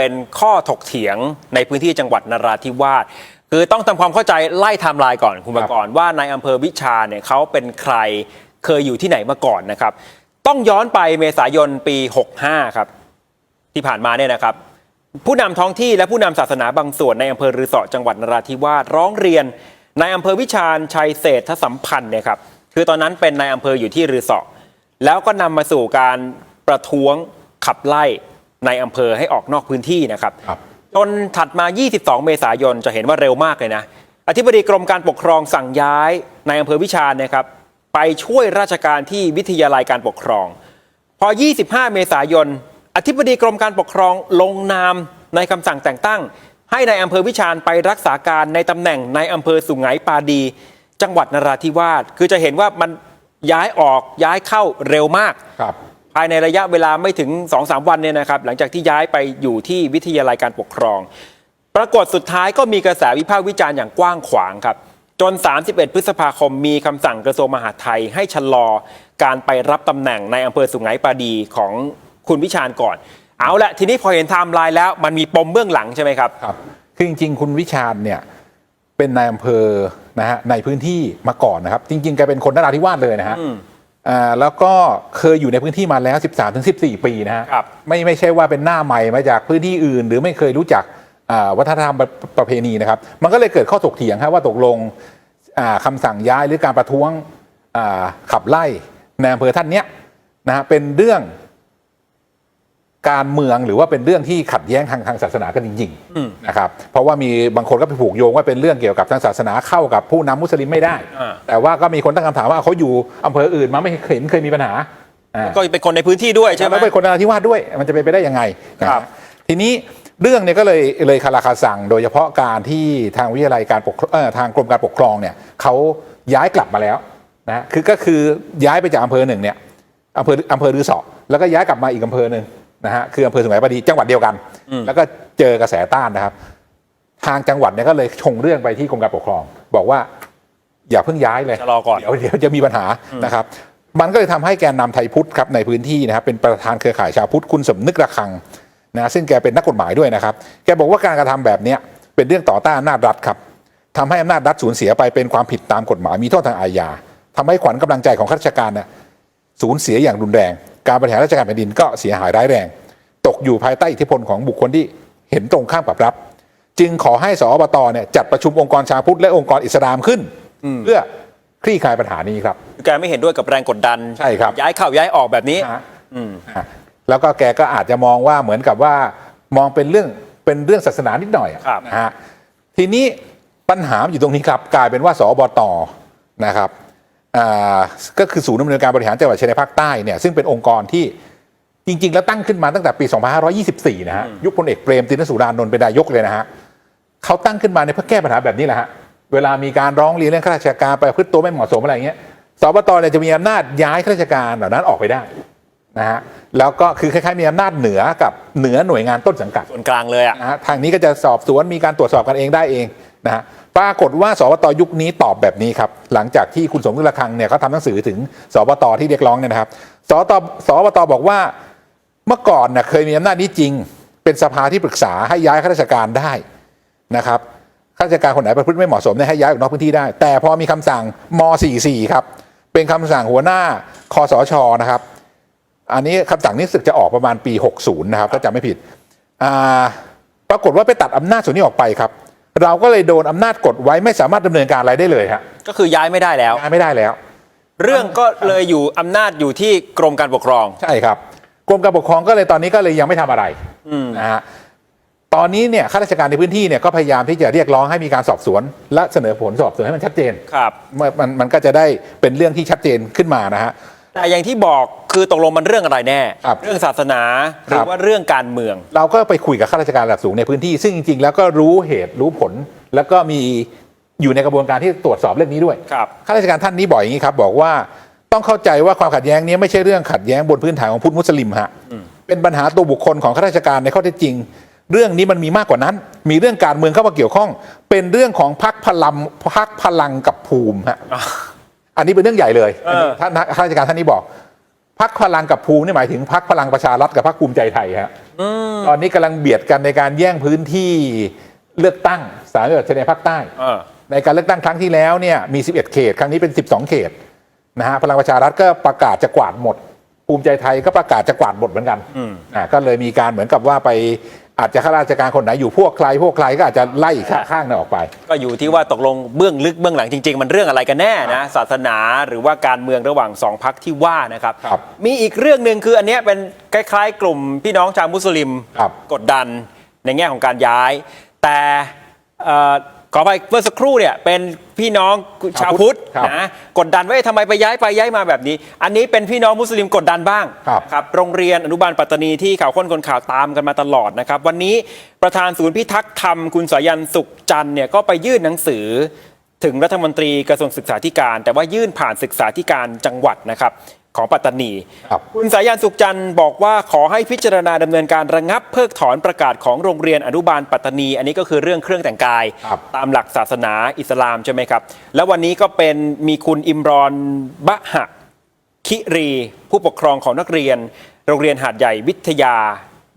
เป็นข้อถกเถียงในพื้นที่จังหวัดนราธิวาสคือต้องทำความเข้าใจไล่ไทม์ไลน์ก่อนคุณประกรณ์ว่าในอำเภอวิชาเนี่ยเขาเป็นใครเคยอยู่ที่ไหนมาก่อนนะครับ ต้องย้อนไปเมษายนปี 65 ครับ ที่ผ่านมาเนี่ยนะครับ ผู้นำท้องที่และผู้นำศาสนาบางส่วนในอำเภอรือสอจังหวัดนราธิวาสร้องเรียนในอำเภอวิชาญชัยเศรษฐสัมพันธ์เนี่ยครับคือตอนนั้นเป็นนายอำเภออยู่ที่รือสอแล้วก็นำมาสู่การประท้วงขับไล่ ในอำเภอให้ออกนอกพื้นที่นะครับครับ จนถัดมา 22 เมษายนจะเห็นว่าเร็วมากเลยนะ อธิบดีกรมการปกครองสั่งย้ายในอำเภอวิชาญเนะครับ ไปช่วยราชการที่วิทยาลัยการปกครอง พอ 25 เมษายน อธิบดีกรมการปกครองลงนามในคำสั่งแต่งตั้ง ให้ในายอำเภอวิชาญไปรักษาการในตำแหน่งในอำเภอสุไหงปาดี จังหวัดนราธิวาส คือจะเห็นว่ามันย้ายออกย้ายเข้าเร็วมาก ครับ ภายในระยะเวลาไม่ถึง 2-3 วันเนี่ยนะครับหลังจากที่ย้ายไปอยู่ที่วิทยาลัยการปกครอง ปรากฏสุดท้ายก็มีกระแสวิพากษ์วิจารณ์อย่างกว้างขวางครับจน 31 พฤษภาคมมีคำสั่งกระทรวงมหาดไทยให้ชะลอการไปรับตำแหน่งในอำเภอสุไหงปาดีของคุณวิชาญก่อน เอาละทีนี้พอเห็นไทม์ไลน์แล้วมันมีปมเบื้องหลังใช่ไหมครับ ครับ คือจริง ๆ คุณวิชาญเนี่ยเป็นนายอำเภอนะฮะในพื้นที่มาก่อนนะครับ จริงๆแกเป็นคนนราธิวาสเลยนะฮะ อืมอ่าแล้วก็เคยอยู่ในพื้นที่มาแล้ว 13ถึง14 ปีนะฮะครับ ไม่ไม่ใช่ว่าเป็นหน้าใหม่มาจากพื้นที่อื่น หรือไม่เคยรู้จักอ่าวัฒนธรรมประประเพณีนะครับ มันก็เลยเกิดข้อถกเถียงครับว่าตกลงอ่าคำสั่งย้ายหรือการประท้วงอ่าขับไล่ในอำเภอท่านเนี้ยนะฮะเป็นเรื่อง การเมืองหรือว่าเป็นเรื่องที่ขัดแย้งทางทางศาสนากันจริงอืมๆนะครับเพราะว่ามีบางคนก็ไปผูกโยงว่าเป็นเรื่องเกี่ยวกับทางศาสนาเข้ากับผู้นำมุสลิมไม่ได้อ่าแต่ว่าก็มีคนตั้งคำถามว่าเขาอยู่อำเภออื่นมาไม่เห็นเคยมีปัญหาอ่าก็เป็นคนในพื้นที่ด้วยใช่ไหมแล้วเป็นคนนราธิวาสด้วย มันจะเป็นไปได้ยังไงนะฮะครับทีนี้เรื่องเนี่ยก็เลยเลยคาราคาสั่ง โดยเฉพาะการที่ทางวิทยาลัยการปกครองเอ่อทางกรมการปกครองเนี่ยเขาย้ายกลับมาแล้วนะคือก็คือย้ายไปจากอำเภอหนึ่งเนี่ยอำเภออำเภอรือสอแล้วก็ย้ายกลับมาอีกอำเภอหนึ่ง นะฮะคืออำเภอสุไหงปาดีจังหวัดเดียวกันอืมแล้วก็เจอกระแสต้านนะครับ ทางจังหวัดเนี่ยก็เลยชงเรื่องไปที่กรมการปกครอง บอกว่าอย่าเพิ่งย้ายเลยชะลอก่อนเดี๋ยวเดี๋ยวจะมีปัญหานะครับ มันก็เลยทำให้แกนนำไทยพุทธครับในพื้นที่นะครับเป็นประธานเครือข่ายชาวพุทธคุณสมนึกระคังนะซึ่งแกเป็นนักกฎหมายด้วยนะครับ แกบอกว่าการกระทำแบบเนี้ยเป็นเรื่องต่อต้านอำนาจรัฐครับทำให้อำนาจรัฐสูญเสียไปเป็นความผิดตามกฎหมายมีโทษทางอาญาทำให้ขวัญกำลังใจของข้าราชการเนี่ยสูญเสียอย่างรุนแรง การบริหารราชการแผ่นดินก็เสียหายร้ายแรง ตกอยู่ภายใต้อิทธิพลของบุคคลที่เห็นตรงข้ามกับรัฐจึงขอให้สอบตเนี่ยจัดประชุมองค์กรชาวพุทธและองค์กรอิสลามขึ้น เพื่อคลี่คลายปัญหานี้ครับแกไม่เห็นด้วยกับแรงกดดันใช่ครับย้ายเข้าย้ายออกแบบนี้นะฮะอืมอะแล้วก็แกก็อาจจะมองว่าเหมือนกับว่ามองเป็นเรื่องเป็นเรื่องศาสนานิดหน่อยอะครับนะฮะทีนี้ปัญหาอยู่ตรงนี้ครับ กลายเป็นว่าสอบตนะครับอ่า ก็คือศูนย์ดำเนินการบริหารจังหวัดชายแดนภาคใต้เนี่ยซึ่งเป็นองค์กรที่จริง ๆ แล้วตั้งขึ้นมาตั้งแต่ปี 2524 นะฮะยุคพลเอกเปรมตินสุรานนท์เป็นนายกเลยนะฮะเขาตั้งขึ้นมาในยเพื่อแก้ปัญหาแบบนี้แหละฮะเวลามีการร้องเรียนเรื่องข้าราชการไปพฤติตัวไม่เหมาะสมอะไรอย่างเงี้ยสบตเนี่ยจะมีอำนาจย้ายข้าราชการเหล่านั้นออกไปได้นะฮะแล้วก็คือคล้ายๆมีอำนาจเหนือกับเหนือหน่วยงานต้นสังกัดส่วนกลางเลยอะนะฮะทางนี้ก็จะสอบสวนมีการตรวจสอบกันเองได้เอง นะฮะปรากฏว่าสบตยุคนี้ตอบแบบนี้ครับ หลังจากที่คุณสมนึกระคังเนี่ยเขาทำหนังสือถึงสบตที่เรียกร้องเนี่ยนะครับสบตสบตบอกว่าเมื่อก่อนน่ะเคยมีอำนาจนี้จริง เป็นสภาที่ปรึกษาให้ย้ายข้าราชการได้นะครับข้าราชการคนไหนประพฤติไม่เหมาะสมเนี่ยให้ย้ายออกนอกพื้นที่ได้ แต่พอมีคำสั่งม 44 ครับเป็นคำสั่งหัวหน้าคอสชนะครับ อันนี้คำสั่งนี้สึกจะออกประมาณปี 60 นะครับถ้าจำไม่ผิดปรากฏว่าไปตัดอำนาจส่วนนี้ออกไปครับ เราก็เลยโดนอำนาจกดไว้ไม่สามารถดำเนินการอะไรได้เลยฮะก็คือย้ายไม่ได้แล้ว ย้ายไม่ได้แล้ว เรื่องก็เลยอยู่อำนาจอยู่ที่กรมการปกครอง ใช่ครับ กรมการปกครองก็เลยตอนนี้ก็เลยยังไม่ทำอะไรอืมนะฮะตอนนี้เนี่ยข้าราชการในพื้นที่เนี่ยก็พยายามที่จะเรียกร้องให้มีการสอบสวน และเสนอผลสอบสวนให้มันชัดเจนครับเมื่อมันมันก็จะได้เป็นเรื่องที่ชัดเจนขึ้นมานะฮะ แต่อย่างที่บอกคือตกลงมันเรื่องอะไรแน่ ครับเรื่องศาสนาหรืครัอบว่าเรื่องการเมือง เราก็ไปคุยกับข้าราชการระดับสูงในพื้นที่ ซึ่งจริงๆ แล้วก็รู้เหตุรู้ผล แล้วก็มีอยู่ในกระบวนการที่ตรวจสอบเรื่องนี้ด้วยครับข้าราชการท่านนี้บอกอย่างนี้ครับ บอกว่าต้องเข้าใจว่าความขัดแย้งนี้ไม่ใช่เรื่องขัดแย้งบนพื้นฐานของพุทธมุสลิมฮะเป็นปัญหาตัวบุคคลของข้าราชการในข้อเท็จจริง เรื่องนี้มันมีมากกว่านั้น มีเรื่องการเมืองเข้ามาเกี่ยวข้อง เป็นเรื่องของพักพลังพักพลังกับภูมิฮะ อันนี้เป็นเรื่องใหญ่เลยอันนี้เออท่านข้าราชการท่านนี้บอกพักพลังกับภูมินี่หมายถึงพักพลังประชารัฐกับพักภูมิใจไทยฮะตอนนี้กำลังเบียดกันในการแย่งพื้นที่เลือกตั้งสามจังหวัดชายแดนภาคใต้เออในการเลือกตั้งครั้งที่แล้วเนี่ยมี 11 เขต ครั้งนี้เป็น 12 เขตนะฮะพลังประชารัฐก็ประกาศจะกวาดหมด ภูมิใจไทยก็ประกาศจะกวาดหมดเหมือนกันอ่าก็เลยมีการเหมือนกับว่าไป อาจจะข้าราชการคนไหนอยู่พวกใครพวกใครก็อาจจะไล่ข้าข้างนั้นออกไป ก็อยู่ที่ว่าตกลงเบื้องลึกเบื้องหลังจริง ๆ มันเรื่องอะไรกันแน่นะศาสนาหรือว่าการเมืองระหว่างสองพักที่ว่านะครับ ครับ มีอีกเรื่องหนึ่งคืออันเนี้ยเป็นคล้ายๆ กลุ่มพี่น้องชาวมุสลิม ครับ กดดันในแง่ของการย้าย แต่เอ่อ ขอไปเมื่อสักครู่เนี่ยเป็นพี่น้องชาวพุทธครับนะกดดันว่าเอ๊ะทำไมไปย้ายไปย้ายมาแบบนี้ อันนี้เป็นพี่น้องมุสลิมกดดันบ้างครับ ครับโรงเรียนอนุบาลปัตตานีที่ข่าวค้นคนข่าวตามกันมาตลอดนะครับ วันนี้ประธานศูนย์พิทักษ์ธรรมคุณสายันสุขจันทร์เนี่ยก็ไปยื่นหนังสือ ถึงรัฐมนตรีกระทรวงศึกษาธิการ แต่ว่ายื่นผ่านศึกษาธิการจังหวัดนะครับของปัตตานีครับคุณสายันสุขจันทร์บอกว่าขอให้พิจารณาดำเนินการระงับเพิกถอนประกาศของโรงเรียนอนุบาลปัตตานี อันนี้ก็คือเรื่องเครื่องแต่งกายครับตามหลักศาสนาอิสลามใช่ไหมครับ แล้ววันนี้ก็เป็นมีคุณอิมรอนบะหะคิรี ผู้ปกครองของนักเรียน โรงเรียนหาดใหญ่วิทยา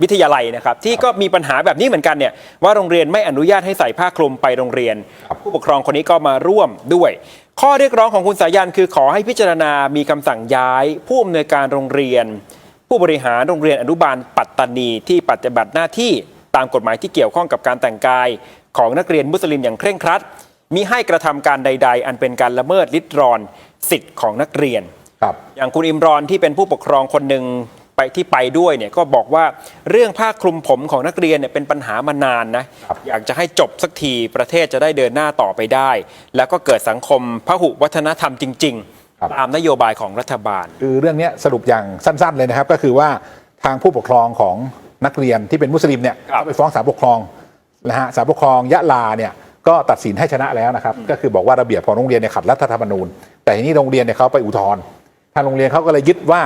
วิทยาลัยนะครับ ที่ก็มีปัญหาแบบนี้เหมือนกันเนี่ยว่าโรงเรียนไม่อนุญาตให้ใส่ผ้าคลุมไปโรงเรียนครับผู้ปกครองคนนี้ก็มาร่วมด้วย ข้อเรียกร้องของคุณสายันคือขอให้พิจารณามีคำสั่งย้าย ผู้อำนวยการโรงเรียน ผู้บริหารโรงเรียนอนุบาลปัตตานีที่ปฏิบัติหน้าที่ตามกฎหมายที่เกี่ยวข้องกับการแต่งกาย ของนักเรียนมุสลิมอย่างเคร่งครัดมิให้กระทำการใด ๆ อันเป็นการละเมิดลิดรอนสิทธิ์ของนักเรียน ครับ อย่างคุณอิมรอนที่เป็นผู้ปกครองคนหนึ่ง ไปที่ไปด้วยเนี่ยก็บอกว่าเรื่องผ้าคลุมผมของนักเรียนเนี่ยเป็นปัญหามานานนะครับอยากจะให้จบสักทีประเทศจะได้เดินหน้าต่อไปได้ แล้วก็เกิดสังคมพหุวัฒนธรรมจริงครับๆตามนโยบายของรัฐบาล คือเรื่องเนี้ยสรุปอย่างสั้น ๆ เลยนะครับ ก็คือว่าทางผู้ปกครองของนักเรียนที่เป็นมุสลิมเนี่ยครับเขาไปฟ้องศาลปกครองนะฮะศาลปกครองยะลาเนี่ยก็ตัดสินให้ชนะแล้วนะครับ ก็คือบอกว่าระเบียบของโรงเรียนเนี่ยขัดรัฐธรรมนูญ แต่ทีนี้โรงเรียนเนี่ยเขาไปอุทธรณ์ทางโรงเรียนเขาก็เลยยึดว่า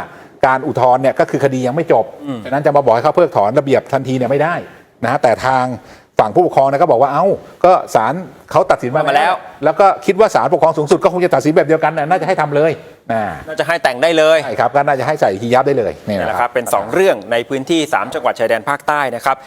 การอุทธรณ์เนี่ยก็คือคดียังไม่จบฉะนั้นจะมาบอกให้เขาเพิกถอนระเบียบทันทีเนี่ยไม่ได้นะฮะแต่ทางฝั่งผู้ปกครองเนี่ยก็บอกว่าเอ้าก็ศาลเขาตัดสินมามาแล้วแล้วก็คิดว่าศาลปกครองสูงสุดก็คงจะตัดสินแบบเดียวกันน่ะน่าจะให้ทำเลยนะน่าจะให้แต่งได้เลยใช่ครับก็น่าจะให้ใายฮิญาบได้เลยนี่นี่นะแหละคครัรับ บเป็น 2 เรื่องในพื้นที่ 3 จังหวัดชายแดนภาคใต้นะครับ